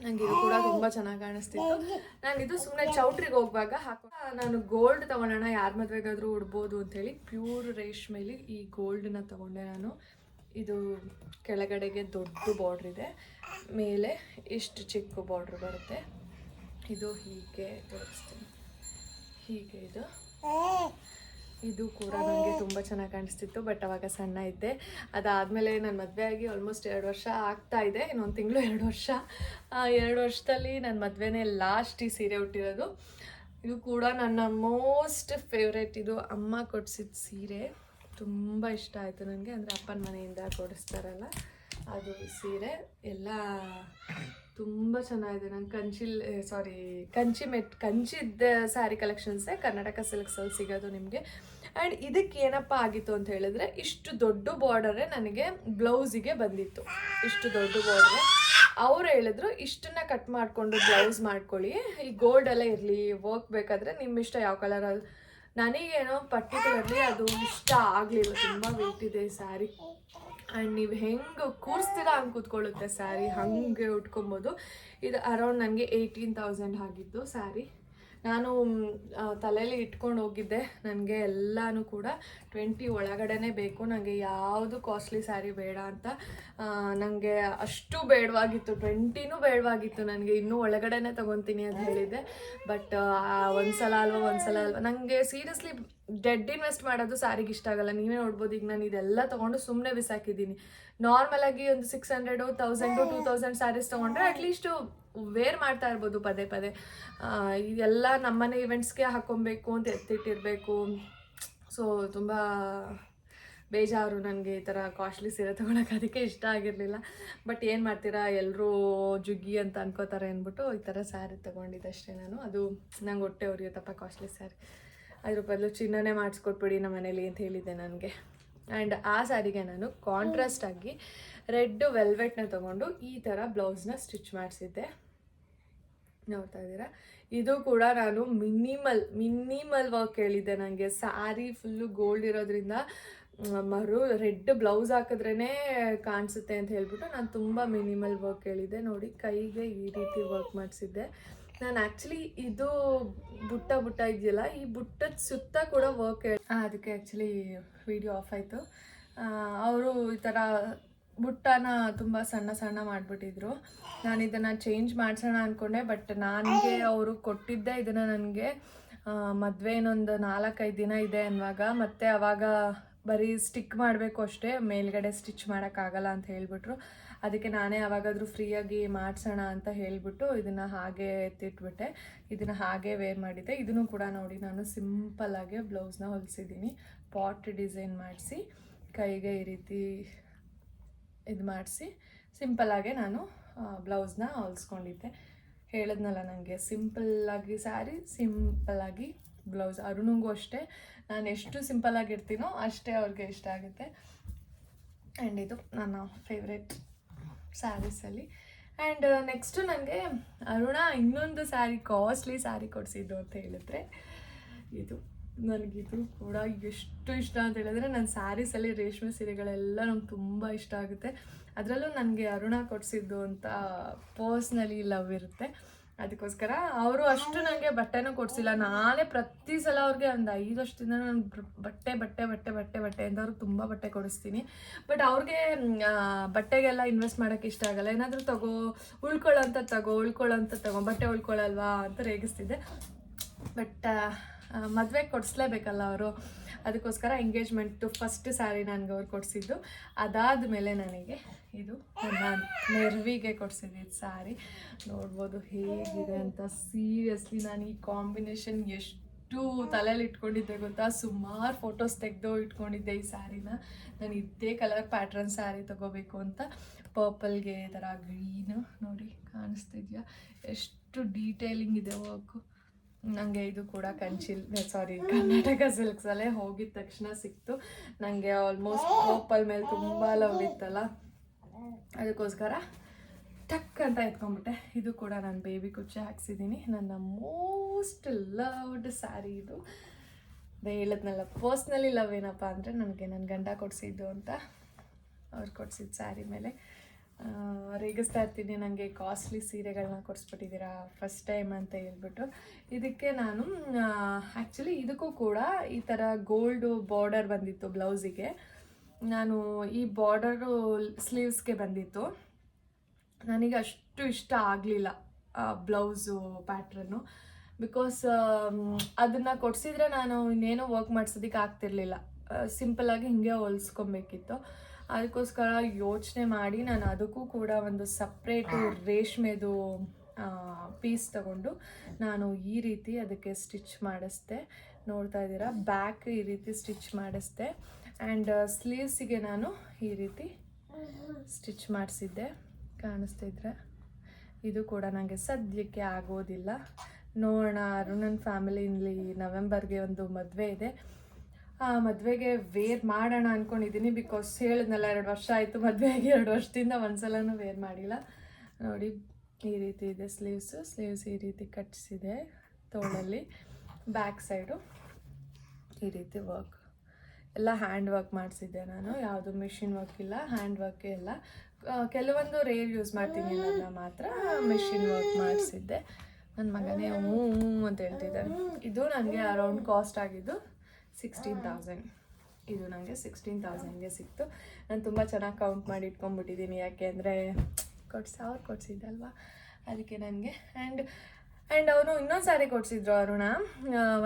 ನನಗೆ ಇದು ಕೂಡ ತುಂಬ ಚೆನ್ನಾಗಿ ಕಾಣಿಸ್ತಿತ್ತು. ನಾನು ಇದು ಸುಮ್ಮನೆ ಚೌಟ್ರಿಗೆ ಹೋಗುವಾಗ ಹಾಕೋ ನಾನು ಗೋಲ್ಡ್ ತೊಗೊಳ್ಳೋಣ, ಯಾರ ಮದುವೆಗಾದರೂ ಉಡ್ಬೋದು ಅಂಥೇಳಿ ಪ್ಯೂರ್ ರೇಷ್ಮೆಲಿ ಈ ಗೋಲ್ಡನ್ನ ತೊಗೊಂಡೆ ನಾನು. ಇದು ಕೆಳಗಡೆಗೆ ದೊಡ್ಡ ಬಾರ್ಡ್ರ್ ಇದೆ. ಮೇಲೆ ಇಷ್ಟು ಚಿಕ್ಕ ಬಾರ್ಡ್ರ್ ಬರುತ್ತೆ. ಇದು ಹೀಗೆ ತೋರಿಸ್ತೀನಿ. ಹೀಗೆ ಇದು. ಇದು ಕೂಡ ನನಗೆ ತುಂಬ ಚೆನ್ನಾಗಿ ಕಾಣಿಸ್ತಿತ್ತು ಬಟ್ ಅವಾಗ ಸಣ್ಣ ಇದ್ದೆ. ಅದಾದಮೇಲೆ ನನ್ನ ಮದುವೆ ಆಗಿ ಆಲ್ಮೋಸ್ಟ್ ಎರಡು ವರ್ಷ ಆಗ್ತಾ ಇದೆ ಇನ್ನೊಂದು ತಿಂಗಳು ಎರಡು ವರ್ಷ. ಎರಡು ವರ್ಷದಲ್ಲಿ ನನ್ನ ಮದುವೆನೇ ಲಾಸ್ಟ್ ಈ ಸೀರೆ ಹುಟ್ಟಿರೋದು ಇದು ಕೂಡ ನನ್ನ ಮೋಸ್ಟ್ ಫೇವ್ರೆಟ್ ಇದು ಅಮ್ಮ ಕೊಡಿಸಿದ ಸೀರೆ. ತುಂಬ ಇಷ್ಟ ಆಯಿತು ನನಗೆ ಅಂದರೆ ಅಪ್ಪನ ಮನೆಯಿಂದ ಕೊಡಿಸ್ತಾರಲ್ಲ ಅದು ಸೀರೆ. ಎಲ್ಲ ತುಂಬ ಚೆನ್ನಾಗಿದೆ. ನಂಗೆ ಕಂಚಿಲ್ ಸಾರಿ ಕಂಚಿ ಮೆಟ್, ಕಂಚಿದ್ದ ಸ್ಯಾರಿ ಕಲೆಕ್ಷನ್ಸೇ ಕರ್ನಾಟಕ ಸಿಲ್ಕ್ಸಲ್ಲಿ ಸಿಗೋದು ನಿಮಗೆ. ಆ್ಯಂಡ್ ಇದಕ್ಕೆ ಏನಪ್ಪ ಆಗಿತ್ತು ಅಂತ ಹೇಳಿದ್ರೆ, ಇಷ್ಟು ದೊಡ್ಡ ಬಾರ್ಡರೇ ನನಗೆ ಬ್ಲೌಸಿಗೆ ಬಂದಿತ್ತು. ಇಷ್ಟು ದೊಡ್ಡ ಬಾರ್ಡರ್ ಅವ್ರು ಹೇಳಿದ್ರು, ಇಷ್ಟನ್ನ ಕಟ್ ಮಾಡಿಕೊಂಡು ಬ್ಲೌಸ್ ಮಾಡ್ಕೊಳ್ಳಿ. ಈ ಗೋಲ್ಡ್ ಎಲ್ಲ ಇರಲಿ ವರ್ಕ್ ಬೇಕಾದರೆ ನಿಮ್ಮ ಇಷ್ಟ ಯಾವ ಕಲರ್ ನನಗೇನೋ ಪರ್ಟಿಕ್ಯುಲರ್ಲಿ ಅದು ಇಷ್ಟ ಆಗಲಿಲ್ಲ. ತುಂಬ ವೆಯ್ಟ್ ಇದೆ ಸ್ಯಾರಿ ಆ್ಯಂಡ್ ನೀವು ಹೆಂಗೆ ಕೂರಿಸ್ತೀರಾ ಹಂಗೆ ಕೂತ್ಕೊಳ್ಳುತ್ತೆ ಸ್ಯಾರಿ ಹಾಗೆ ಉಟ್ಕೊಬೋದು. ಇದು ಅರೌಂಡ್ ನನಗೆ ಏಯ್ಟೀನ್ ತೌಸಂಡ್ ಆಗಿತ್ತು ಸ್ಯಾರಿ ನಾನು ತಲೆಯಲ್ಲಿ ಇಟ್ಕೊಂಡು ಹೋಗಿದ್ದೆ. ನನಗೆ ಎಲ್ಲಾನು ಕೂಡ ಟ್ವೆಂಟಿ ಒಳಗಡೆನೇ ಬೇಕು. ನನಗೆ ಯಾವುದು ಕಾಸ್ಟ್ಲಿ ಸ್ಯಾರಿ ಬೇಡ ಅಂತ ನನಗೆ ಅಷ್ಟು ಬೇಡವಾಗಿತ್ತು. ಟ್ವೆಂಟಿನೂ ಬೇಡವಾಗಿತ್ತು ನನಗೆ. ಇನ್ನೂ ಒಳಗಡೆನೇ ತೊಗೊತೀನಿ ಅಂತ ಹೇಳಿದ್ದೆ. ಬಟ್ ಒಂದ್ಸಲ ಅಲ್ವಾ ಒಂದ್ಸಲ ಅಲ್ವಾ. ನನಗೆ ಸೀರಿಯಸ್ಲಿ ಡೆಡ್ ಇನ್ವೆಸ್ಟ್ ಮಾಡೋದು ಸ್ಯಾರಿಗೆ ಇಷ್ಟ ಆಗಲ್ಲ. ನೀವೇ ನೋಡ್ಬೋದು, ಈಗ ನಾನು ಇದೆಲ್ಲ ತೊಗೊಂಡು ಸುಮ್ಮನೆ ಬಿಸಾಕಿದ್ದೀನಿ. ನಾರ್ಮಲ್ ಆಗಿ ಒಂದು six hundred thousand two thousand saris ತೊಗೊಂಡ್ರೆ ಅಟ್ಲೀಸ್ಟು ವೇರ್ ಮಾಡ್ತಾ ಇರ್ಬೋದು ಪದೇ ಪದೇ. ಇದೆಲ್ಲ ನಮ್ಮನೆ ಇವೆಂಟ್ಸ್ಗೆ ಹಾಕೊಬೇಕು ಅಂತ ಎತ್ತಿಟ್ಟಿರಬೇಕು. ಸೊ ತುಂಬ ಬೇಜಾರು ನನಗೆ ಈ ಥರ ಕಾಸ್ಟ್ಲಿ ಸೀರೆ ತೊಗೊಳಕ್ಕೆ ಅದಕ್ಕೆ ಇಷ್ಟ ಆಗಿರಲಿಲ್ಲ. ಬಟ್ ಏನು ಮಾಡ್ತೀರಾ? ಎಲ್ಲರೂ ಜುಗ್ಗಿ ಅಂತ ಅನ್ಕೋತಾರೆ ಅಂದ್ಬಿಟ್ಟು ಈ ಥರ ಸ್ಯಾರಿ ತೊಗೊಂಡಿದ್ದೆ ಅಷ್ಟೇ ನಾನು. ಅದು ನಂಗೆ ಹೊಟ್ಟೆ ಉರಿಯುತ್ತಪ್ಪ ಕಾಸ್ಟ್ಲಿ ಸ್ಯಾರಿ ಅದ್ರ ಬದಲು ಚಿನ್ನನೇ ಮಾಡಿಸ್ಕೊಟ್ಬಿಡಿ ನಮ್ಮ ಮನೇಲಿ ಅಂತ ಹೇಳಿದ್ದೆ ನನಗೆ. ಆ್ಯಂಡ್ ಆ ಸ್ಯಾರಿಗೆ ನಾನು ಕಾಂಟ್ರಾಸ್ಟ್ ಆಗಿ ರೆಡ್ ವೆಲ್ವೆಟ್ನ ತಗೊಂಡು ಈ ಥರ ಬ್ಲೌಸ್ನ ಸ್ಟಿಚ್ ಮಾಡಿಸಿದ್ದೆ. ನೋಡ್ತಾ ಇದ್ದೀರಾ? ಇದು ಕೂಡ ನಾನು ಮಿನಿಮಲ್ ಮಿನಿಮಲ್ ವರ್ಕ್ ಹೇಳಿದ್ದೆ ನನಗೆ ಸ್ಯಾರಿ ಫುಲ್ಲು ಗೋಲ್ಡ್ ಇರೋದ್ರಿಂದ ಮರು ರೆಡ್ ಬ್ಲೌಸ್ ಹಾಕಿದ್ರೇ ಕಾಣಿಸುತ್ತೆ ಅಂತ ಹೇಳ್ಬಿಟ್ಟು ನಾನು ತುಂಬ ಮಿನಿಮಲ್ ವರ್ಕ್ ಹೇಳಿದ್ದೆ. ನೋಡಿ, ಕೈಗೆ ಈ ರೀತಿ ವರ್ಕ್ ಮಾಡಿಸಿದ್ದೆ. ನಾನು ಆ್ಯಕ್ಚುಲಿ ಇದು ಬುಟ್ಟ ಬುಟ್ಟ ಇದೆಯಲ್ಲ, ಈ ಬುಟ್ಟದ ಸುತ್ತ ಕೂಡ ವರ್ಕ್ ಅದಕ್ಕೆ ಆ್ಯಕ್ಚುಲಿ ವಿಡಿಯೋ ಆಫ್ ಆಯಿತು. ಅವರು ಈ ಥರ ಬುಟ್ಟನ ತುಂಬ ಸಣ್ಣ ಸಣ್ಣ ಮಾಡಿಬಿಟ್ಟಿದ್ರು. ನಾನು ಇದನ್ನು ಚೇಂಜ್ ಮಾಡಿಸೋಣ ಅಂದ್ಕೊಂಡೆ ಬಟ್ ನನಗೆ ಅವರು ಕೊಟ್ಟಿದ್ದೆ ಇದನ್ನು ನನಗೆ ಮದುವೆ ಇನ್ನೊಂದು ನಾಲ್ಕೈದು ದಿನ ಇದೆ ಅನ್ನುವಾಗ. ಮತ್ತೆ ಅವಾಗ ಬರೀ ಸ್ಟಿಕ್ ಮಾಡಬೇಕು ಅಷ್ಟೇ, ಮೇಲ್ಗಡೆ ಸ್ಟಿಚ್ ಮಾಡೋಕ್ಕಾಗಲ್ಲ ಅಂತ ಹೇಳಿಬಿಟ್ರು. ಅದಕ್ಕೆ ನಾನೇ ಯಾವಾಗಾದರೂ ಫ್ರೀಯಾಗಿ ಮಾಡಿಸೋಣ ಅಂತ ಹೇಳಿಬಿಟ್ಟು ಇದನ್ನು ಹಾಗೆ ಎತ್ತಿಟ್ಬಿಟ್ಟೆ. ಇದನ್ನು ಹಾಗೆ ವೇರ್ ಮಾಡಿದ್ದೆ. ಇದನ್ನು ಕೂಡ ನೋಡಿ ನಾನು ಸಿಂಪಲ್ಲಾಗೆ ಬ್ಲೌಸ್ನ ಹೊಲಿಸಿದ್ದೀನಿ. ಪಾಟ್ ಡಿಸೈನ್ ಮಾಡಿಸಿ, ಕೈಗೆ ಈ ರೀತಿ ಇದು ಮಾಡಿಸಿ ಸಿಂಪಲ್ಲಾಗೆ ನಾನು ಬ್ಲೌಸ್ನ ಹೊಲಿಸ್ಕೊಂಡಿದ್ದೆ. ಹೇಳಿದ್ನಲ್ಲ ನನಗೆ ಸಿಂಪಲ್ಲಾಗಿ ಸ್ಯಾರಿ ಸಿಂಪಲ್ಲಾಗಿ ಬ್ಲೌಸ್. ಅರುಣಿಗೂ ಅಷ್ಟೇ, ನಾನು ಎಷ್ಟು ಸಿಂಪಲ್ಲಾಗಿರ್ತೀನೋ ಅಷ್ಟೇ ಅವ್ರಿಗೆ ಇಷ್ಟ ಆಗುತ್ತೆ. ಆ್ಯಂಡ್ ಇದು ನನ್ನ ಫೇವ್ರೆಟ್ ಸ್ಯಾರೀಸಲ್ಲಿ ಆ್ಯಂಡ್ ನೆಕ್ಸ್ಟು ನನಗೆ ಅರುಣ ಇನ್ನೊಂದು ಸ್ಯಾರಿ ಕಾಸ್ಟ್ಲಿ ಸ್ಯಾರಿ ಕೊಡಿಸಿದ್ದು ಅಂತ ಹೇಳಿದ್ರೆ, ಇದು. ನನಗಿದು ಕೂಡ ಎಷ್ಟು ಇಷ್ಟ ಅಂತ ಹೇಳಿದ್ರೆ ನನ್ನ ಸ್ಯಾರೀಸಲ್ಲಿ ರೇಷ್ಮೆ ಸೀರೆಗಳೆಲ್ಲ ನಂಗೆ ತುಂಬ ಇಷ್ಟ ಆಗುತ್ತೆ. ಅದರಲ್ಲೂ ನನಗೆ ಅರುಣ ಕೊಡಿಸಿದ್ದು ಅಂತ ಪರ್ಸ್ನಲಿ ಲವ್ ಇರುತ್ತೆ. ಅದಕ್ಕೋಸ್ಕರ ಅವರು ಅಷ್ಟು ನನಗೆ ಬಟ್ಟೆನೂ ಕೊಡಿಸಿಲ್ಲ. ನಾನೇ ಪ್ರತಿ ಸಲ ಅವ್ರಿಗೆ ಒಂದು ಐದು ವರ್ಷದಿಂದ ನಾನು ಬಟ್ಟೆ ಬಟ್ಟೆ ಬಟ್ಟೆ ಬಟ್ಟೆ ಬಟ್ಟೆ ಅಂತ ಅವ್ರಿಗೆ ತುಂಬ ಬಟ್ಟೆ ಕೊಡಿಸ್ತೀನಿ. ಬಟ್ ಅವ್ರಿಗೆ ಬಟ್ಟೆಗೆಲ್ಲ ಇನ್ವೆಸ್ಟ್ ಮಾಡೋಕ್ಕೆ ಇಷ್ಟ ಆಗಲ್ಲ. ಏನಾದರೂ ತಗೋ ಉಳ್ಕೊಳ್ಳೋಂಥ ತಗೋ ಉಳ್ಕೊಳ್ಳೋಂಥ ತಗೋ, ಬಟ್ಟೆ ಉಳ್ಕೊಳ್ಳಲ್ವಾ ಅಂತ ರೇಗಿಸ್ತಿದ್ದೆ. ಬಟ್ ಮದುವೆಗೆ ಕೊಡಿಸ್ಲೇಬೇಕಲ್ಲ ಅವರು? ಅದಕ್ಕೋಸ್ಕರ ಎಂಗೇಜ್ಮೆಂಟು ಫಸ್ಟ್ ಸ್ಯಾರಿ ನನಗೆ ಅವ್ರು ಕೊಡಿಸಿದ್ದು. ಅದಾದ ಮೇಲೆ ನನಗೆ ಇದು ನಾನು ನೆರ್ವಿಗೆ ಕೊಡಿಸಿದ್ದು ಸ್ಯಾರಿ ನೋಡ್ಬೋದು ಹೇಗಿದೆ ಅಂತ ಸೀರಿಯಸ್ಲಿ ನಾನು ಈ ಕಾಂಬಿನೇಷನ್ ಎಷ್ಟು ತಲೆಯಲ್ಲಿ ಇಟ್ಕೊಂಡಿದ್ದೆ ಗೊತ್ತಾ? ಸುಮಾರು ಫೋಟೋಸ್ ತೆಗೆದು ಇಟ್ಕೊಂಡಿದ್ದೆ ಈ ಸ್ಯಾರಿನ ನಾನು ಇದೇ ಕಲರ್ ಪ್ಯಾಟ್ರನ್ ಸ್ಯಾರಿ ತಗೋಬೇಕು ಅಂತ ಪರ್ಪಲ್ಗೆ ಥರ ಗ್ರೀನು ನೋಡಿ ಕಾಣಿಸ್ತಿದ್ಯಾ? ಎಷ್ಟು ಡೀಟೇಲಿಂಗ್ ಇದೆ ವರ್ಕು ನನಗೆ ಇದು ಕೂಡ ಕಂಚಿಲ್ ಸಾರಿ ಕರ್ನಾಟಕ ಸಿಲ್ಕ್ಸಲ್ಲೇ ಹೋಗಿದ ತಕ್ಷಣ ಸಿಕ್ತು. ನನಗೆ ಆಲ್ಮೋಸ್ಟ್ ಪರ್ಪಲ್ ಮೇಲೆ ತುಂಬ ಲವ್ ಇತ್ತಲ್ಲ. ಅದಕ್ಕೋಸ್ಕರ ಟಕ್ ಅಂತ ಎತ್ಕೊಂಡ್ಬಿಟ್ಟೆ. ಇದು ಕೂಡ ನಾನು ಬೇಬಿ ಕುಚ್ಚೆ ಹಾಕ್ಸಿದ್ದೀನಿ ನನ್ನ ಮೋಸ್ಟ್ ಲವ್ಡ್ ಸ್ಯಾರಿ ಇದು. ಅದೇ ಹೇಳಿದ್ನಲ್ಲ ಪರ್ಸ್ನಲಿ ಲವ್ ಏನಪ್ಪ ಅಂದರೆ, ನನಗೆ ನನ್ನ ಗಂಡ ಕೊಡಿಸಿದ್ದು ಅಂತ. ಅವ್ರು ಕೊಡಿಸಿದ ಸ್ಯಾರಿ ಮೇಲೆ. ರೇಗಿಸ್ತಾ ಇರ್ತೀನಿ. ನನಗೆ ಕಾಸ್ಟ್ಲಿ ಸೀರೆಗಳನ್ನ ಕೊಡಿಸ್ಬಿಟ್ಟಿದ್ದೀರಾ ಫಸ್ಟ್ ಟೈಮ್ ಅಂತ ಹೇಳ್ಬಿಟ್ಟು. ಇದಕ್ಕೆ ನಾನು ಆ್ಯಕ್ಚುಲಿ ಇದಕ್ಕೂ ಕೂಡ ಈ ಥರ ಗೋಲ್ಡು ಬಾರ್ಡರ್ ಬಂದಿತ್ತು ಬ್ಲೌಸಿಗೆ. ನಾನು ಈ ಬಾರ್ಡರು ಸ್ಲೀವ್ಸ್ಗೆ ಬಂದಿತ್ತು. ನನಗೆ ಅಷ್ಟು ಇಷ್ಟ ಆಗಲಿಲ್ಲ ಬ್ಲೌಸು ಪ್ಯಾಟ್ರನ್ನು ಬಿಕಾಸ್ ಅದನ್ನು ಕೊಡಿಸಿದ್ರೆ ನಾನು ಇನ್ನೇನೋ ವರ್ಕ್ ಮಾಡಿಸೋದಕ್ಕೆ ಆಗ್ತಿರ್ಲಿಲ್ಲ ಸಿಂಪಲ್ಲಾಗಿ ಹಿಂಗೆ ಹೊಲಿಸ್ಕೊಬೇಕಿತ್ತು. ಅದಕ್ಕೋಸ್ಕರ ಯೋಚನೆ ಮಾಡಿ ನಾನು ಅದಕ್ಕೂ ಕೂಡ ಒಂದು ಸಪ್ರೇಟು ರೇಷ್ಮೆದು ಪೀಸ್ ತಗೊಂಡು ನಾನು ಈ ರೀತಿ ಅದಕ್ಕೆ ಸ್ಟಿಚ್ ಮಾಡಿಸ್ದೆ. ನೋಡ್ತಾ ಇದ್ದೀರಾ? ಬ್ಯಾಕ್ ಈ ರೀತಿ ಸ್ಟಿಚ್ ಮಾಡಿಸ್ದೆ. ಆ್ಯಂಡ್ ಸ್ಲೀವ್ಸಿಗೆ ನಾನು ಈ ರೀತಿ ಸ್ಟಿಚ್ ಮಾಡಿಸಿದ್ದೆ. ಕಾಣಿಸ್ತಿದ್ರೆ ಇದು ಕೂಡ ನನಗೆ ಸದ್ಯಕ್ಕೆ ಆಗೋದಿಲ್ಲ. ನೋಡೋಣ ಅರುಣನ್ ಫ್ಯಾಮಿಲಿಯಲ್ಲಿ ನವೆಂಬರ್ಗೆ ಒಂದು ಮದುವೆ ಇದೆ. ಮದುವೆಗೆ ವೇರ್ ಮಾಡೋಣ ಅಂದ್ಕೊಂಡಿದ್ದೀನಿ ಬಿಕಾಸ್ ಹೇಳಿದ್ನಲ್ಲ ಎರಡು ವರ್ಷ ಆಯಿತು ಮದುವೆಗೆ, ಎರಡು ವರ್ಷದಿಂದ ಒಂದ್ಸಲನೂ ವೇರ್ ಮಾಡಿಲ್ಲ. ನೋಡಿ, ಈ ರೀತಿ ಇದೆ ಸ್ಲೀವ್ಸು ಸ್ಲೀವ್ಸ್ ಈ ರೀತಿ ಕಟ್ಸಿದೆ ತೋಳಲ್ಲಿ ಬ್ಯಾಕ್ ಸೈಡು ಈ ರೀತಿ ವರ್ಕ್ ಎಲ್ಲ ಹ್ಯಾಂಡ್ ವರ್ಕ್ ಮಾಡಿಸಿದ್ದೆ ನಾನು, ಯಾವುದು ಮಿಷಿನ್ ವರ್ಕ್ ಇಲ್ಲ ಹ್ಯಾಂಡ್ ವರ್ಕ್ ಎಲ್ಲ ಕೆಲವೊಂದು ರೇರ್ ಯೂಸ್ ಮಾಡ್ತೀನಿ ನಾನು ಮಾತ್ರ ಮಿಷಿನ್ ವರ್ಕ್ ಮಾಡಿಸಿದ್ದೆ. ನನ್ನ ಮಗನೇ ಹ್ಞೂ ಹ್ಞೂ ಅಂತ ಹೇಳ್ತಿದ್ದಾನೆ. ಇದು ನನಗೆ ಅರೌಂಡ್ ಕಾಸ್ಟ್ ಆಗಿದ್ದು ಸಿಕ್ಸ್ಟೀನ್ ತೌಸಂಡ್ ಇದು ನನಗೆ ಸಿಕ್ಸ್ಟೀನ್ ತೌಸಂಡ್ಗೆ ಸಿಕ್ತು. ನಾನು ತುಂಬ ಚೆನ್ನಾಗಿ ಕೌಂಟ್ ಮಾಡಿ ಇಟ್ಕೊಂಡ್ಬಿಟ್ಟಿದ್ದೀನಿ ಯಾಕೆ ಅಂದರೆ ಕೊಟ್ಟು ಸಾವಿರ ಕೊಡ್ಸಿದ್ದಲ್ವಾ? ಅದಕ್ಕೆ ನನಗೆ. ಆ್ಯಂಡ್ ಆ್ಯಂಡ್ ಅವನು ಇನ್ನೊಂದು ಸಾರಿ ಕೊಡಿಸಿದ್ರು ಅರುಣ.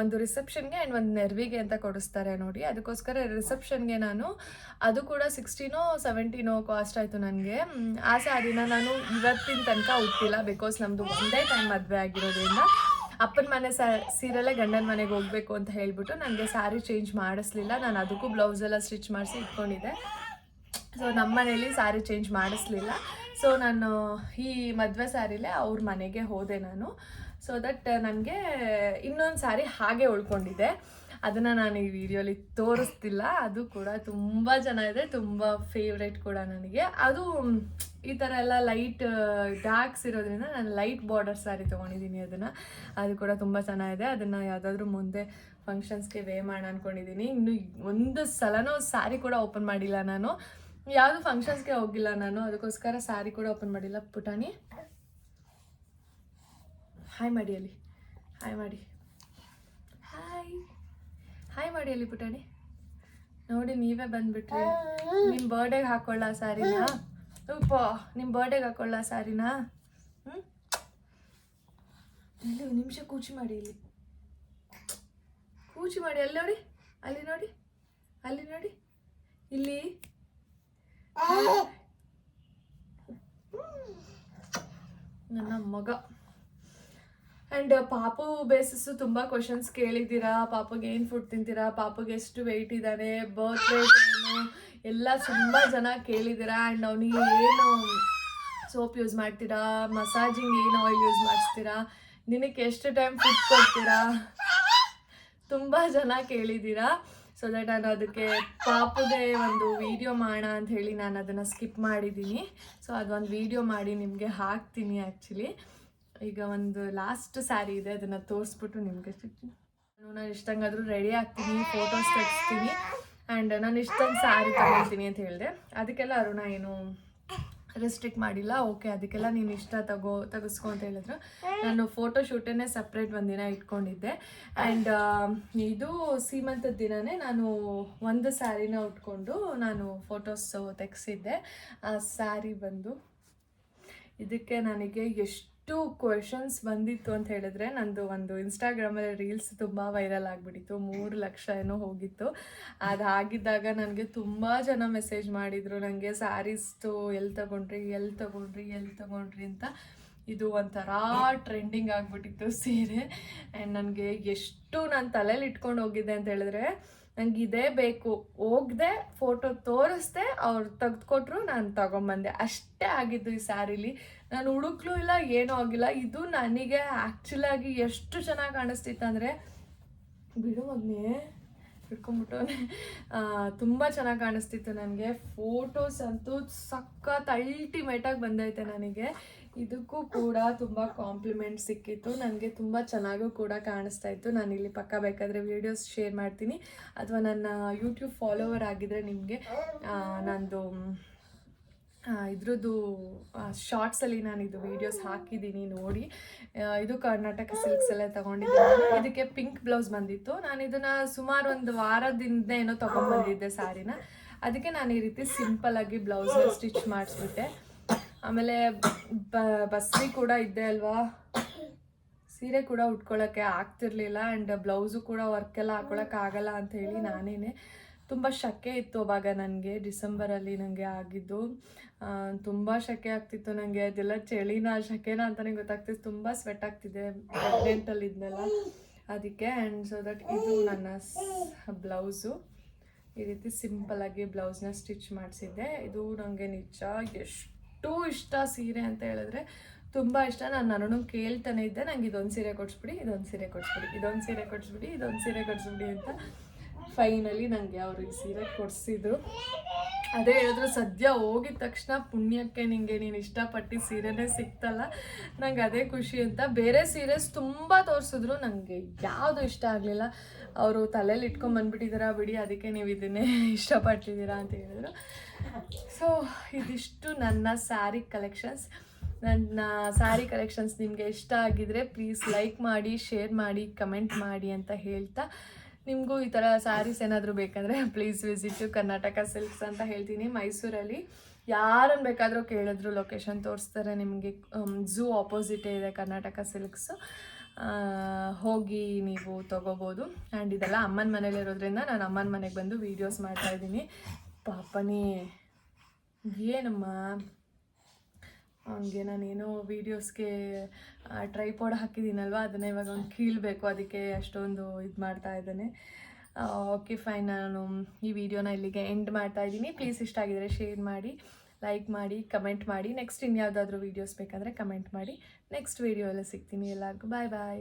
ಒಂದು ರಿಸೆಪ್ಷನ್ಗೆ ಆ್ಯಂಡ್ ಒಂದು ನೆರ್ವಿಗೆ ಅಂತ ಕೊಡಿಸ್ತಾರೆ ನೋಡಿ. ಅದಕ್ಕೋಸ್ಕರ ರಿಸೆಪ್ಷನ್ಗೆ ನಾನು, ಅದು ಕೂಡ ಸಿಕ್ಸ್ಟೀನೋ ಸೆವೆಂಟೀನೋ ಕಾಸ್ಟ್ ಆಯಿತು ನನಗೆ. ಆ ಸಾರಿನ ನಾನು ಇವತ್ತಿನ ತನಕ ಉಟ್ಟಿಲ್ಲ ಬಿಕಾಸ್ ನಮ್ಮದು ಒಂದೇ ಟೈಮ್ ಮದುವೆ ಆಗಿರೋದ್ರಿಂದ. ಅಪ್ಪನ ಮನೆ ಸ, ಸೀರೆಲ್ಲೇ ಗಂಡನ ಮನೆಗೆ ಹೋಗಬೇಕು ಅಂತ ಹೇಳಿಬಿಟ್ಟು ನನಗೆ ಸ್ಯಾರಿ ಚೇಂಜ್ ಮಾಡಿಸ್ಲಿಲ್ಲ. ನಾನು ಅದಕ್ಕೂ ಬ್ಲೌಸ್ ಎಲ್ಲ ಸ್ಟಿಚ್ ಮಾಡಿಸಿ ಇಟ್ಕೊಂಡಿದ್ದೆ. ಸೊ ನಮ್ಮ ಮನೇಲಿ ಸ್ಯಾರಿ ಚೇಂಜ್ ಮಾಡಿಸ್ಲಿಲ್ಲ. ಸೊ ನಾನು ಈ ಮದುವೆ ಸ್ಯಾರಿಲೇ ಅವ್ರ ಮನೆಗೆ ಹೋದೆ ನಾನು. ಸೊ ದಟ್ ನನಗೆ ಇನ್ನೊಂದು ಸ್ಯಾರಿ ಹಾಗೆ ಉಳ್ಕೊಂಡಿದ್ದೆ. ಅದನ್ನು ನಾನು ಈ ವಿಡಿಯೋಲಿ ತೋರಿಸ್ತಿಲ್ಲ. ಅದು ಕೂಡ ತುಂಬ ಚೆನ್ನಾಗಿದೆ ತುಂಬ ಫೇವ್ರೇಟ್ ಕೂಡ ನನಗೆ. ಅದು ಈ ಥರ ಎಲ್ಲ ಲೈಟ್ ಡಾರ್ಕ್ಸ್ ಇರೋದ್ರಿಂದ ನಾನು ಲೈಟ್ ಬಾರ್ಡರ್ ಸ್ಯಾರಿ ತೊಗೊಂಡಿದ್ದೀನಿ ಅದನ್ನು. ಅದು ಕೂಡ ತುಂಬ ಚೆನ್ನಾಗಿದೆ. ಅದನ್ನು ಯಾವುದಾದ್ರೂ ಮುಂದೆ ಫಂಕ್ಷನ್ಸ್ಗೆ ವೇ ಮಾಡೋಣ ಅಂದ್ಕೊಂಡಿದ್ದೀನಿ ಇನ್ನು ಒಂದು ಸಲನೂ ಸ್ಯಾರಿ ಕೂಡ ಓಪನ್ ಮಾಡಿಲ್ಲ ನಾನು. ಯಾವುದು ಫಂಕ್ಷನ್ಸ್ಗೆ ಹೋಗಿಲ್ಲ ನಾನು. ಅದಕ್ಕೋಸ್ಕರ ಸ್ಯಾರಿ ಕೂಡ ಓಪನ್ ಮಾಡಿಲ್ಲ. ಪುಟಾಣಿ. ಹಾಯ್ ಮಾಡಿ ಅಲ್ಲಿ ಹಾಯ್ ಮಾಡಿ ಹಾಯ್ ಹಾಯ್ ಮಾಡಿ ಅಲ್ಲಿ ಪುಟಾಣಿ. ನೋಡಿ ನೀವೇ ಬಂದ್ಬಿಟ್ರಿ. ನಿಮ್ಮ ಬರ್ಡೇಗೆ ಹಾಕೊಳ್ಳ ಸ್ಯಾರಿನ ಉಪ್ಪ ನಿಮ್ಮ ಬರ್ಡೇಗೆ ಹಾಕೊಳ್ಳ ಸ್ಯಾರಿನಾ ಹ್ಞೂ ಒಂದು ನಿಮಿಷ ಕೂಚಿ ಮಾಡಿ ಇಲ್ಲಿ. ಕೂಚಿ ಮಾಡಿ, ಅಲ್ಲಿ ನೋಡಿ ಅಲ್ಲಿ ನೋಡಿ ಅಲ್ಲಿ ನೋಡಿ. ಇಲ್ಲಿ. ನನ್ನ ಮಗ. ಆ್ಯಂಡ್ ಪಾಪು ಬೇಸಿಸ್ ತುಂಬ ಕ್ವಶನ್ಸ್ ಕೇಳಿದ್ದೀರಾ? ಪಾಪಗೆ ಏನು ಫುಡ್ ತಿಂತೀರಾ? ಪಾಪಗೆ ಎಷ್ಟು ವೆಯ್ಟ್ ಇದ್ದಾನೆ? ಬರ್ತ್ ವೇಟ್ ಏನು? ಎಲ್ಲ ತುಂಬ ಜನ ಕೇಳಿದ್ದೀರಾ? ಆ್ಯಂಡ್ ಅವನಿಗೆ ಏನು ಸೋಪ್ ಯೂಸ್ ಮಾಡ್ತೀರಾ? ಮಸಾಜಿಂಗ್ ಏನು ಆಯಿಲ್ ಯೂಸ್ ಮಾಡಿಸ್ತೀರಾ? ನಿನಗೆ ಎಷ್ಟು ಟೈಮ್ ಫುಡ್ ಕೊಡ್ತೀರಾ? ತುಂಬ ಜನ ಕೇಳಿದ್ದೀರಾ? ಸೊ ದಟ್ ನಾನು ಅದಕ್ಕೆ ಪಾಪುಗೆ ಒಂದು ವಿಡಿಯೋ ಮಾಡೋಣ ಅಂತ ಹೇಳಿ ನಾನು ಅದನ್ನು ಸ್ಕಿಪ್ ಮಾಡಿದ್ದೀನಿ. ಸೊ ಅದೊಂದು ವಿಡಿಯೋ ಮಾಡಿ ನಿಮಗೆ ಹಾಕ್ತೀನಿ ಆ್ಯಕ್ಚುಲಿ ಈಗ ಒಂದು ಲಾಸ್ಟ್ ಸ್ಯಾರಿ ಇದೆ, ಅದನ್ನು ತೋರಿಸ್ಬಿಟ್ಟು ನಿಮಗೆ ನಾನು ಇಷ್ಟಂಗಾದರೂ ರೆಡಿ ಆಗ್ತೀನಿ ಫೋಟೋಸ್ ತೆಗಿಸ್ತೀನಿ. ಆ್ಯಂಡ್ ನಾನು ಇಷ್ಟೊಂದು ಸ್ಯಾರಿ ತಗೊಳ್ತೀನಿ ಅಂತ ಹೇಳಿದೆ. ಅದಕ್ಕೆಲ್ಲ ಅರುಣ ಏನು ರೆಸ್ಟ್ರಿಕ್ಟ್ ಮಾಡಿಲ್ಲ. ಓಕೆ ಅದಕ್ಕೆಲ್ಲ ನೀನು ಇಷ್ಟ ತಗೋ, ತಗಿಸ್ಕೊ ಅಂತ ಹೇಳಿದ್ರು. ನಾನು ಫೋಟೋ ಶೂಟನ್ನೇ ಸಪ್ರೇಟ್ ಒಂದಿನ ಇಟ್ಕೊಂಡಿದ್ದೆ. ಆ್ಯಂಡ್ ಇದು ಸೀಮಂತದ ದಿನನೇ ನಾನು ಒಂದು ಸ್ಯಾರಿನ ಉಟ್ಕೊಂಡು ನಾನು ಫೋಟೋಸ್ ತೆಗೆಸಿದ್ದೆ. ಆ ಸ್ಯಾರಿ ಬಂದು ಇದಕ್ಕೆ ನನಗೆ ಎಷ್ಟು ಕ್ವೆಶನ್ಸ್ ಬಂದಿತ್ತು ಅಂತ ಹೇಳಿದ್ರೆ ನಂದು ಒಂದು ಇನ್ಸ್ಟಾಗ್ರಾಮಲ್ಲಿ ರೀಲ್ಸ್ ತುಂಬ ವೈರಲ್ ಆಗಿಬಿಟ್ಟಿತ್ತು. ಮೂರು ಲಕ್ಷ ಏನೋ ಹೋಗಿತ್ತು. ಅದಾಗಿದ್ದಾಗ ನನಗೆ ತುಂಬ ಜನ ಮೆಸೇಜ್ ಮಾಡಿದರು. ನನಗೆ ಸ್ಯಾರೀಸ್ದು ಎಲ್ಲಿ ತಗೊಂಡ್ರಿ ಎಲ್ಲಿ ತಗೊಂಡ್ರಿ ಎಲ್ಲಿ ತಗೊಂಡ್ರಿ ಅಂತ ಇದು ಒಂಥರ ಟ್ರೆಂಡಿಂಗ್ ಆಗಿಬಿಟ್ಟಿತ್ತು ಸೀರೆ. ಆ್ಯಂಡ್ ನನಗೆ ಎಷ್ಟು ನಾನು ತಲೆಯಲ್ಲಿ ಇಟ್ಕೊಂಡು ಹೋಗಿದ್ದೆ ಅಂತ ಹೇಳಿದ್ರೆ ನಂಗೆ ಇದೇ ಬೇಕು. ಹೋಗ್ದೆ ಫೋಟೋ ತೋರಿಸ್ದೆ ಅವ್ರು ತೆಗೆದುಕೊಟ್ರು ನಾನು ತಗೊಂಬಂದೆ. ಅಷ್ಟೇ ಆಗಿದ್ದು ಈ ಸ್ಯಾರಿಲಿ. ನಾನು ಹುಡುಕ್ಲೂ ಇಲ್ಲ, ಏನೂ ಆಗಿಲ್ಲ. ಇದು ನನಗೆ ಆ್ಯಕ್ಚುಲಾಗಿ ಎಷ್ಟು ಚೆನ್ನಾಗಿ ಕಾಣಿಸ್ತಿತ್ತು ಅಂದರೆ, ಬಿಡು ಮಗ್ನೆ ಹಿಡ್ಕೊಂಬಿಟ್ಟವನೆ ತುಂಬ ಚೆನ್ನಾಗಿ ಕಾಣಿಸ್ತಿತ್ತು ನನಗೆ. ಫೋಟೋಸ್ ಅಂತೂ ಸಖತ್ ಅಲ್ಟಿಮೇಟಾಗಿ ಬಂದೈತೆ ನನಗೆ. ಇದಕ್ಕೂ ಕೂಡ ತುಂಬ ಕಾಂಪ್ಲಿಮೆಂಟ್ ಸಿಕ್ಕಿತ್ತು. ನನಗೆ ತುಂಬ ಚೆನ್ನಾಗೂ ಕೂಡ ಕಾಣಿಸ್ತಾ ಇತ್ತು. ನಾನು ಇಲ್ಲಿ ಪಕ್ಕ ಬೇಕಾದರೆ ವೀಡಿಯೋಸ್ ಶೇರ್ ಮಾಡ್ತೀನಿ. ಅಥವಾ ನನ್ನ ಯೂಟ್ಯೂಬ್ ಫಾಲೋವರ್ ಆಗಿದ್ರೆ ನಿಮಗೆ ನಂದು ಇದ್ರದ್ದು ಶಾರ್ಟ್ಸಲ್ಲಿ ನಾನು ಇದು ವೀಡಿಯೋಸ್ ಹಾಕಿದ್ದೀನಿ ನೋಡಿ. ಇದು ಕರ್ನಾಟಕ ಸಿಲ್ಕ್ಸ್ ಎಲ್ಲ ತಗೊಂಡಿದ್ದೀನಿ. ಇದಕ್ಕೆ ಪಿಂಕ್ ಬ್ಲೌಸ್ ಬಂದಿತ್ತು. ನಾನು ಇದನ್ನ ಸುಮಾರು ಒಂದು ವಾರದಿಂದ ಏನೋ ತಗೊಂಡ್ಬಂದಿದ್ದೆ ಸ್ಯಾರಿನ ಅದಕ್ಕೆ ನಾನು ಈ ರೀತಿ ಸಿಂಪಲ್ ಆಗಿ ಬ್ಲೌಸ್ ಸ್ಟಿಚ್ ಮಾಡಿಸ್ಬಿಟ್ಟೆ. ಆಮೇಲೆ ಬಸ್ಸಿ ಕೂಡ ಇದ್ದೆ ಅಲ್ವಾ? ಸೀರೆ ಕೂಡ ಉಟ್ಕೊಳ್ಳೋಕ್ಕೆ ಆಗ್ತಿರ್ಲಿಲ್ಲ ಆ್ಯಂಡ್ ಬ್ಲೌಸು ಕೂಡ ವರ್ಕ್ ಎಲ್ಲ ಹಾಕೊಳಕ್ಕೆ ಆಗಲ್ಲ ಅಂತ ಹೇಳಿ ನಾನೇನೆ. ತುಂಬ ಶಕೆ ಇತ್ತು ಅವಾಗ ನನಗೆ ಡಿಸೆಂಬರಲ್ಲಿ ನನಗೆ ಆಗಿದ್ದು. ತುಂಬ ಶಕೆ ಆಗ್ತಿತ್ತು ನನಗೆ ಅದೆಲ್ಲ ಚಳಿನ, ಶಕೆನ ಅಂತಲೇ ಗೊತ್ತಾಗ್ತಿತ್ತು. ತುಂಬ ಸ್ವೆಟ್ ಆಗ್ತಿದೆ ಪ್ರೆಗ್ನೆಂಟಲ್ಲಿ ಇದ್ನೆಲ್ಲ. ಅದಕ್ಕೆ ಆ್ಯಂಡ್ ಸೊ ದಟ್ ಇದು ನನ್ನ ಬ್ಲೌಸು ಈ ರೀತಿ ಸಿಂಪಲಾಗಿ ಬ್ಲೌಸ್ನ ಸ್ಟಿಚ್ ಮಾಡಿಸಿದ್ದೆ. ಇದು ನನಗೆ ನಿಜ, ಎಷ್ಟು ಇಷ್ಟ ಸೀರೆ ಅಂತ ಹೇಳಿದ್ರೆ ತುಂಬ ಇಷ್ಟ. ನಾನು ನಾನು ಕೇಳ್ತಾನೆ ಇದ್ದೆ. ನಂಗೆ ಇದೊಂದು ಸೀರೆ ಕೊಡಿಸ್ಬಿಡಿ, ಇದೊಂದು ಸೀರೆ ಕೊಡಿಸ್ಬಿಡಿ, ಇದೊಂದು ಸೀರೆ ಕೊಡಿಸ್ಬಿಡಿ, ಇದೊಂದು ಸೀರೆ ಕೊಡಿಸ್ಬಿಡಿ ಅಂತ ಫೈನಲಿ ನನಗೆ ಅವರು ಈ ಸೀರೆ ಕೊಡಿಸಿದ್ರು. ಅದೇ ಹೇಳಿದ್ರು ಸದ್ಯ ಹೋಗಿದ ತಕ್ಷಣ ಪುಣ್ಯಕ್ಕೆ ನಿಂಗೆ ನೀನು ಇಷ್ಟಪಟ್ಟು ಸೀರೆನೇ ಸಿಕ್ತಲ್ಲ. ನಂಗೆ ಅದೇ ಖುಷಿ ಅಂತ. ಬೇರೆ ಸೀರೆಸ್ ತುಂಬ ತೋರಿಸಿದ್ರು. ನನಗೆ ಯಾವುದು ಇಷ್ಟ ಆಗಲಿಲ್ಲ. ಅವರು ತಲೆಯಲ್ಲಿ ಇಟ್ಕೊಂಬಂದ್ಬಿಟ್ಟಿದ್ದೀರಾ ಬಿಡಿ, ಅದಕ್ಕೆ ನೀವು ಇದನ್ನೇ [LAUGHS] ಇಷ್ಟಪಟ್ಟಿದ್ದೀರಾ ಅಂತ ಹೇಳಿದ್ರು. ಸೊ ಇದಿಷ್ಟು ನನ್ನ ಸ್ಯಾರಿ ಕಲೆಕ್ಷನ್ಸ್ ನನ್ನ ಸ್ಯಾರಿ ಕಲೆಕ್ಷನ್ಸ್ ನಿಮಗೆ ಇಷ್ಟ ಆಗಿದ್ರೆ ಪ್ಲೀಸ್ ಲೈಕ್ ಮಾಡಿ ಶೇರ್ ಮಾಡಿ ಕಮೆಂಟ್ ಮಾಡಿ ಅಂತ ಹೇಳ್ತಾ. ನಿಮಗೂ ಈ ಥರ ಸ್ಯಾರೀಸ್ ಏನಾದರೂ ಬೇಕಂದರೆ ಪ್ಲೀಸ್ ವಿಸಿಟು ಕರ್ನಾಟಕ ಸಿಲ್ಕ್ಸ್ ಅಂತ ಹೇಳ್ತೀನಿ ಮೈಸೂರಲ್ಲಿ. ಯಾರನ್ನು ಬೇಕಾದರೂ ಕೇಳಿದ್ರು ಲೊಕೇಶನ್ ತೋರಿಸ್ತಾರೆ ನಿಮಗೆ. ಝೂ ಆಪೋಸಿಟೇ ಇದೆ ಕರ್ನಾಟಕ ಸಿಲ್ಕ್ಸು ಹೋಗಿ ನೀವು ತೊಗೋಬೋದು. ಆ್ಯಂಡ್ ಇದೆಲ್ಲ ಅಮ್ಮನ ಮನೇಲಿರೋದ್ರಿಂದ ನಾನು ಅಮ್ಮನ ಮನೆಗೆ ಬಂದು ವೀಡಿಯೋಸ್ ಮಾಡ್ತಾಯಿದ್ದೀನಿ ಪಾಪನಿ. ಏನಮ್ಮ? ಅವನಿಗೆ ನಾನೇನೋ ವೀಡಿಯೋಸ್ಗೆ ಟ್ರೈಪಾಡ್ ಹಾಕಿದ್ದೀನಲ್ವ? ಅದನ್ನ ಇವಾಗ ಅವ್ನು ಕೀಳಬೇಕು. ಅದಕ್ಕೆ ಅಷ್ಟೊಂದು ಇದು ಮಾಡ್ತಾ ಇದ್ದಾನೆ. ಓಕೆ ಫೈನ್ ನಾನು ಈ ವಿಡಿಯೋನ ಇಲ್ಲಿಗೆ ಎಂಡ್ ಮಾಡ್ತಾ ಇದ್ದೀನಿ. ಪ್ಲೀಸ್ ಇಷ್ಟ ಆಗಿದರೆ ಶೇರ್ ಮಾಡಿ ಲೈಕ್ ಮಾಡಿ ಕಮೆಂಟ್ ಮಾಡಿ. ನೆಕ್ಸ್ಟ್ ಇನ್ಯಾವುದಾದ್ರೂ ವೀಡಿಯೋಸ್ ಬೇಕಾದರೆ ಕಮೆಂಟ್ ಮಾಡಿ. ನೆಕ್ಸ್ಟ್ ವೀಡಿಯೋ ಎಲ್ಲ ಸಿಗ್ತೀನಿ ಎಲ್ಲರಿಗೂ. ಬಾಯ್ ಬಾಯ್